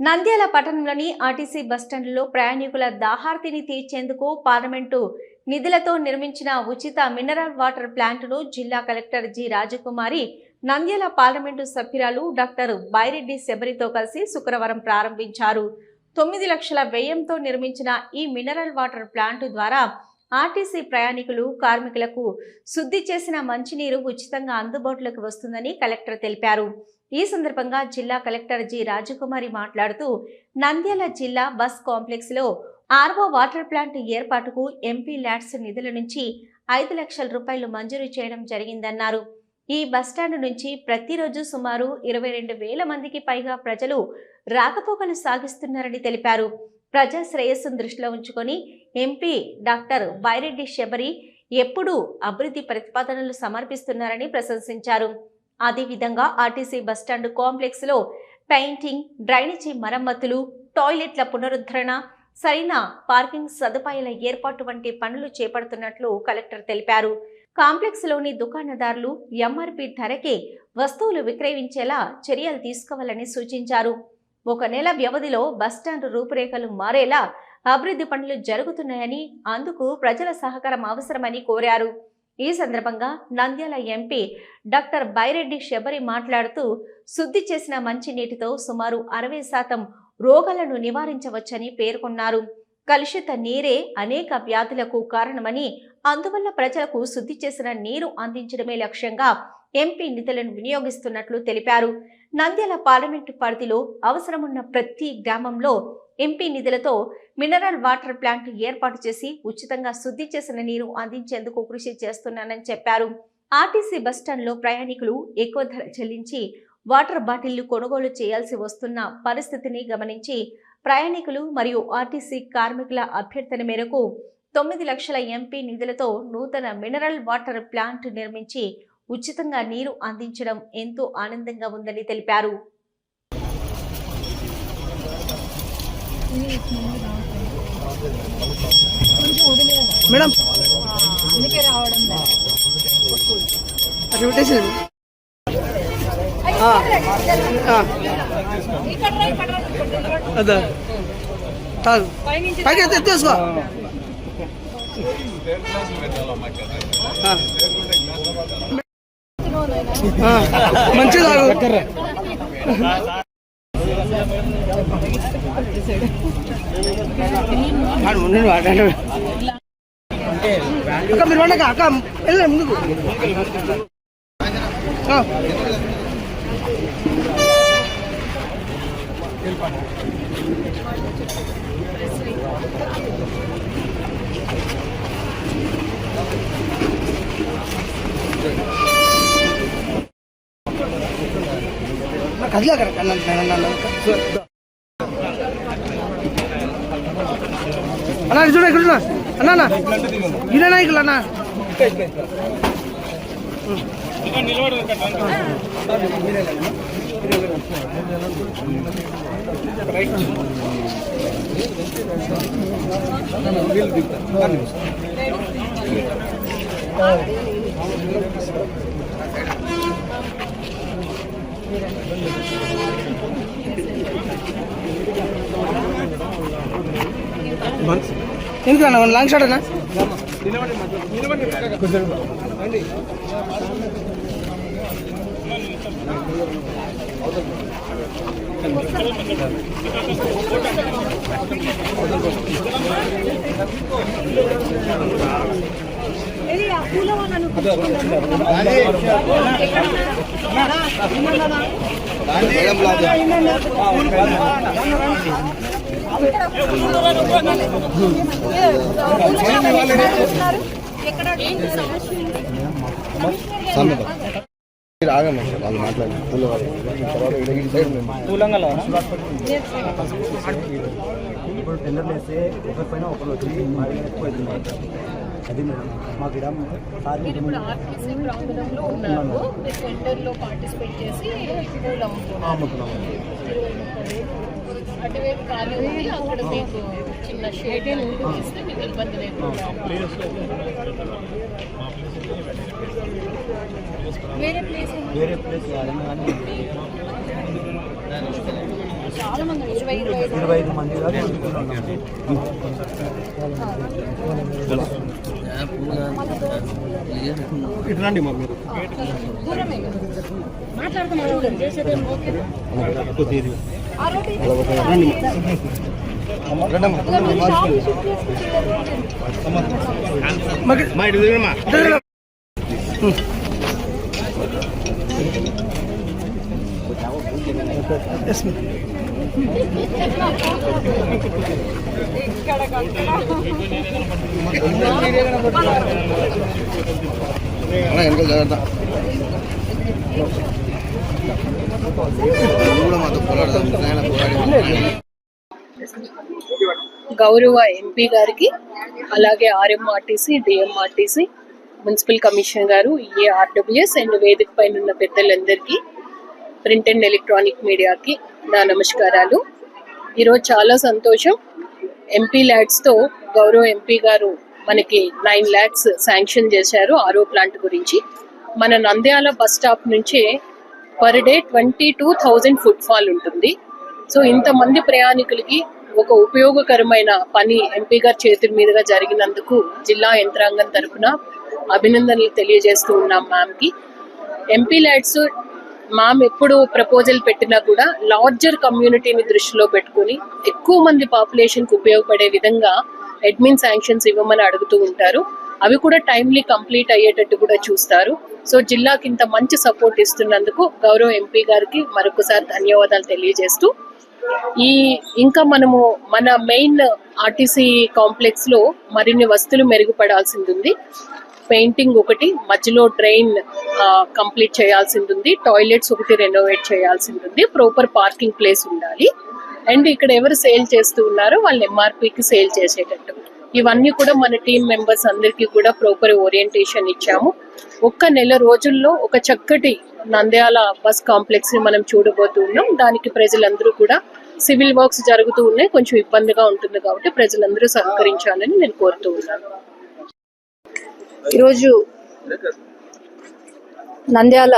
నంద్యాల పట్టణంలోని ఆర్టీసీ బస్టాండ్లో ప్రయాణికుల దాహార్తిని తీర్చేందుకు పార్లమెంటు నిధులతో నిర్మించిన ఉచిత మినరల్ వాటర్ ప్లాంటును జిల్లా collector G Rajakumari Nandyal parliament సభ్యురాలు డాక్టర్ బైరెడ్డి శబరితో కలిసి శుక్రవారం ప్రారంభించారు. తొమ్మిది లక్షల వ్యయంతో నిర్మించిన ఈ మినరల్ వాటర్ ప్లాంటు ద్వారా ఆర్టీసీ ప్రయాణికులు కార్మికులకు శుద్ధి చేసిన మంచినీరు ఉచితంగా అందుబాటులోకి వస్తుందని కలెక్టర్ తెలిపారు. ఈ సందర్భంగా జిల్లా కలెక్టర్ జి. రాజకుమారి మాట్లాడుతూ నంద్యాల జిల్లా బస్ కాంప్లెక్స్లో ఆర్వో వాటర్ ప్లాంట్ ఏర్పాటుకు ఎంపీ ల్యాడ్స్ నిధుల నుంచి ఐదు లక్షల రూపాయలు మంజూరు చేయడం జరిగిందన్నారు. ఈ బస్టాండ్ నుంచి ప్రతిరోజు సుమారు ఇరవై రెండు వేల మందికి పైగా ప్రజలు రాకపోకలు సాగిస్తున్నారని తెలిపారు. ప్రజా శ్రేయస్సును దృష్టిలో ఉంచుకొని ఎంపీ డాక్టర్ బైరెడ్డి శబరి ఎప్పుడూ అభివృద్ధి ప్రతిపాదనలు సమర్పిస్తున్నారని ప్రశంసించారు. అదేవిధంగా ఆర్టీసీ బస్టాండ్ కాంప్లెక్స్లో పెయింటింగ్ డ్రైనేజీ మరమ్మతులు టాయిలెట్ల పునరుద్ధరణ సరైన పార్కింగ్ సదుపాయాల ఏర్పాటు వంటి పనులు చేపడుతున్నట్లు కలెక్టర్ తెలిపారు. కాంప్లెక్స్లోని దుకాణదారులు ఎంఆర్పి ధరకే వస్తువులు విక్రయించేలా చర్యలు తీసుకోవాలని సూచించారు. ఒక నెల వ్యవధిలో బస్టాండ్ రూపురేఖలు మారేలా అభివృద్ధి పనులు జరుగుతున్నాయని అందుకు ప్రజల సహకారం అవసరమని కోరారు. ఈ సందర్భంగా నంద్యాల ఎంపీ డాక్టర్ బైరెడ్డి శబరి మాట్లాడుతూ శుద్ధి చేసిన మంచినీటితో సుమారు అరవై శాతం రోగాలను నివారించవచ్చని పేర్కొన్నారు. కలుషిత నీరే అనేక వ్యాధులకు కారణమని అందువల్ల ప్రజలకు శుద్ధి చేసిన నీరు అందించడమే లక్ష్యంగా ఎంపీ నిధులను వినియోగిస్తున్నట్లు తెలిపారు. నంద్యాల పార్లమెంటు పరిధిలో అవసరమున్న ప్రతి గ్రామంలో ఎంపీ నిధులతో మినరల్ వాటర్ ప్లాంట్ ఏర్పాటు చేసి ఉచితంగా శుద్ధి చేసిన నీరు అందించేందుకు కృషి చేస్తున్నానని చెప్పారు. ఆర్టీసీ బస్టాండ్లో ప్రయాణికులు ఎక్కువ ధర చెల్లించి వాటర్ బాటిళ్ళు కొనుగోలు చేయాల్సి వస్తున్న పరిస్థితిని గమనించి ప్రయాణికులు మరియు ఆర్టీసీ కార్మికుల అభ్యర్థన మేరకు తొమ్మిది లక్షల ఎంపీ నిధులతో నూతన మినరల్ వాటర్ ప్లాంట్ నిర్మించి ఉచితంగా నీరు అందించడం ఎంతో ఆనందంగా ఉందని తెలిపారు. మేడం. అందుకే రావడం రిపిటేషన్ అదా. తాగు. పైకి ఎత్తి ఎత్తేసుకో మంచి అక్క మీరు వండక అక్క వెళ్ళండి ముందుకు. ఆ. కదిలే అక్కడ అన్నా ఇది చూడ ఇక్కడ ఉన్నా. అన్నా అన్నా ఈయన ఎందుకు అన్న? లాంగ్ షాట్ అన్నా? ఆగండి వాళ్ళు తర్వాత ఈ సైడ్ ఇప్పుడు టెండర్లు వేస్తే ఒకరి పైన ఒకరు వచ్చి మరి ఎక్కువ అవుతుంది అది మేడం. మాకు ఇడ మీరు ఇప్పుడు ఆర్టీసీ ప్రాంగణంలో ఉన్నారు. మీరు సెంటర్లో పార్టిసిపేట్ చేసి పూలు అమ్ముతున్నాం అటువైపు ఖాళీ ఉంది. అక్కడ మీకు చిన్న షేడ్ ఇస్తే మీకు ఇబ్బంది లేకుండా వేరే ప్లేస్ వేరే ప్లేస్ ఇరవై ఐదు మంది దాకా ఇంట్లో ఉన్నాం ఇటు రండి మా మీరు మా ఇటు తిరగమ్మా అన్న జాగ్రత్త. గౌరవ ఎంపీ గారికి అలాగే ఆర్ఎంఆర్టీసీ డిఎంఆర్టీసీ మున్సిపల్ కమిషనర్ గారు ఈఏఆర్డబ్ల్యూఎస్ అండ్ వేదిక పైన ఉన్న పెద్దలందరికీ ప్రింట్ అండ్ ఎలక్ట్రానిక్ మీడియాకి నా నమస్కారాలు. ఈరోజు చాలా సంతోషం. ఎంపీ ల్యాడ్స్తో గౌరవ ఎంపీ గారు మనకి నైన్ ల్యాక్స్ శాంక్షన్ చేశారు ఆరో ప్లాంట్ గురించి. మన నంద్యాల బస్ స్టాప్ నుంచే per day twenty two thousand footfall ఉంటుంది. సో ఇంతమంది ప్రయాణికులకి ఒక ఉపయోగకరమైన పని ఎంపీ గారి చేతుల మీదుగా జరిగినందుకు జిల్లా యంత్రాంగం తరఫున అభినందనలు తెలియజేస్తూ ఉన్నాం మ్యామ్కి ఎంపీ ల్యాడ్స్ మామ్ ఎప్పుడు ప్రపోజల్ పెట్టినా కూడా లార్జర్ కమ్యూనిటీని దృష్టిలో పెట్టుకుని ఎక్కువ మంది పాపులేషన్కి ఉపయోగపడే విధంగా అడ్మిన్ శాంక్షన్స్ ఇవ్వమని అడుగుతూ ఉంటారు. అవి కూడా టైమ్లీ కంప్లీట్ అయ్యేటట్టు కూడా చూస్తారు. సో జిల్లాకి ఇంత మంచి సపోర్ట్ ఇస్తున్నందుకు గౌరవ ఎంపీ గారికి మరొకసారి ధన్యవాదాలు తెలియజేస్తూ ఈ ఇంకా మనము మన మెయిన్ ఆర్టీసీ కాంప్లెక్స్లో మరిన్ని వస్తువులు మెరుగుపడాల్సింది ఉంది. పెయింటింగ్ ఒకటి మధ్యలో డ్రైన్ కంప్లీట్ చేయాల్సి ఉంది టాయిలెట్స్ ఒకటి రెనోవేట్ చేయాల్సి ఉంటుంది ప్రాపర్ పార్కింగ్ ప్లేస్ ఉండాలి. అండ్ ఇక్కడ ఎవరు సేల్ చేస్తూ ఉన్నారో వాళ్ళు ఎంఆర్పికి సేల్ చేసేటట్టు. ఇవన్నీ కూడా మన టీం మెంబర్స్ అందరికీ కూడా ప్రాపర్ ఓరియంటేషన్ ఇచ్చాము. ఒక్క నెల రోజుల్లో ఒక చక్కటి నంద్యాల బస్ కాంప్లెక్స్ని మనం చూడబోతున్నాం దానికి ప్రజలందరూ కూడా సివిల్ వర్క్స్ జరుగుతూ ఉన్నాయి. కొంచెం ఇబ్బందిగా ఉంటుంది కాబట్టి ప్రజలందరూ సహకరించాలని నేను కోరుతూ ఉన్నాను. ఈరోజు నంద్యాల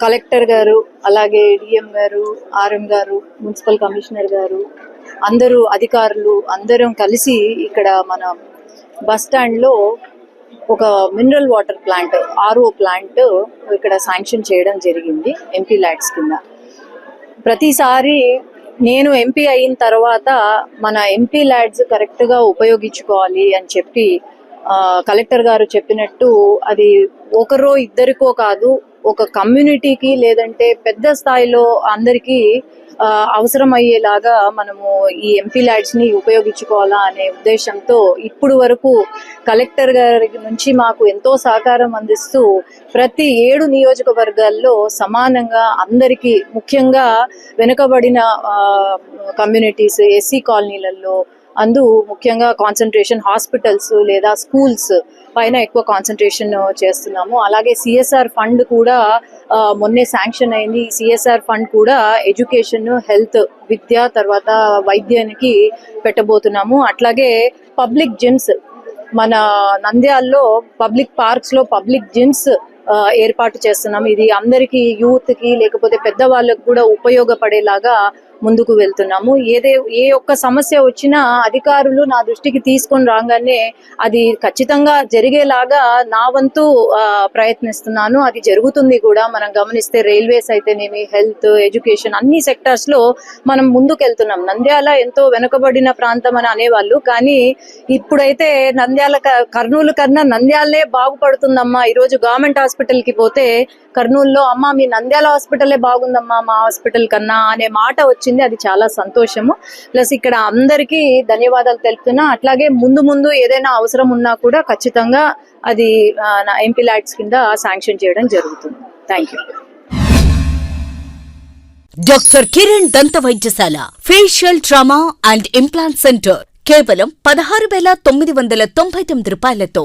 కలెక్టర్ గారు అలాగే డిఎం గారు ఆర్ఎం గారు మున్సిపల్ కమిషనర్ గారు అందరూ అధికారులు అందరం కలిసి ఇక్కడ మన బస్ స్టాండ్లో ఒక mineral water plant RO plant ఇక్కడ శాంక్షన్ చేయడం జరిగింది ఎంపీ ల్యాడ్స్ కింద. ప్రతిసారి నేను ఎంపీ అయిన తర్వాత మన ఎంపీ ల్యాడ్స్ కరెక్ట్గా ఉపయోగించుకోవాలి అని చెప్పి కలెక్టర్ గారు చెప్పినట్టు అది ఒకరో ఇద్దరికో కాదు ఒక కమ్యూనిటీకి లేదంటే పెద్ద స్థాయిలో అందరికీ అవసరం అయ్యేలాగా మనము ఈ ఎంపీ ల్యాడ్స్ని ఉపయోగించుకోవాలా అనే ఉద్దేశంతో ఇప్పుడు వరకు కలెక్టర్ గారి నుంచి మాకు ఎంతో సహకారం అందిస్తూ ప్రతి ఏడు నియోజకవర్గాల్లో సమానంగా అందరికీ ముఖ్యంగా వెనుకబడిన కమ్యూనిటీస్ ఎస్సీ కాలనీలలో అందు ముఖ్యంగా కాన్సన్ట్రేషన్ హాస్పిటల్స్ లేదా స్కూల్స్ పైన ఎక్కువ కాన్సన్ట్రేషన్ చేస్తున్నాము. అలాగే సిఎస్ఆర్ ఫండ్ కూడా మొన్నే శాంక్షన్ అయింది. ఈ సిఎస్ఆర్ ఫండ్ కూడా ఎడ్యుకేషన్ హెల్త్ విద్య తర్వాత వైద్యానికి పెట్టబోతున్నాము. అట్లాగే పబ్లిక్ జిమ్స్ మన నంద్యాల్లో పబ్లిక్ పార్క్స్లో పబ్లిక్ జిమ్స్ ఏర్పాటు చేస్తున్నాం ఇది అందరికీ యూత్కి లేకపోతే పెద్దవాళ్ళకు కూడా ఉపయోగపడేలాగా ముందుకు వెళ్తున్నాము. ఏదే ఏ ఒక్క సమస్య వచ్చినా అధికారులు నా దృష్టికి తీసుకొని రాగానే అది ఖచ్చితంగా జరిగేలాగా నా వంతు ఆ, ప్రయత్నిస్తున్నాను. అది జరుగుతుంది కూడా. మనం గమనిస్తే రైల్వేస్ అయితేనేమి హెల్త్ ఎడ్యుకేషన్ అన్ని సెక్టార్స్లో మనం ముందుకు వెళ్తున్నాం నంద్యాల ఎంతో వెనుకబడిన ప్రాంతం అని అనేవాళ్ళు. కానీ ఇప్పుడైతే నంద్యాల క- కర్నూలు కన్నా నంద్యాలనే బాగుపడుతుందమ్మా. ఈరోజు గవర్నమెంట్ హాస్పిటల్కి పోతే కర్నూలులో అమ్మ మీ నంద్యాల హాస్పిటలే బాగుందమ్మా మా హాస్పిటల్ కన్నా అనే మాట వచ్చి వచ్చింది. అది చాలా సంతోషము. ప్లస్ ఇక్కడ అందరికీ ధన్యవాదాలు తెలుపుతున్నా. అట్లాగే ముందు ముందు ఏదైనా అవసరం ఉన్నా కూడా ఖచ్చితంగా అది ఎంపీ ల్యాడ్స్ కింద శాంక్షన్ చేయడం జరుగుతుంది. థ్యాంక్ యూ డాక్టర్ కిరణ్ దంత వైద్యశాల facial trauma and implant centre కేవలం పదహారు వేల తొమ్మిది వందల తొంభై తొమ్మిది రూపాయలతో.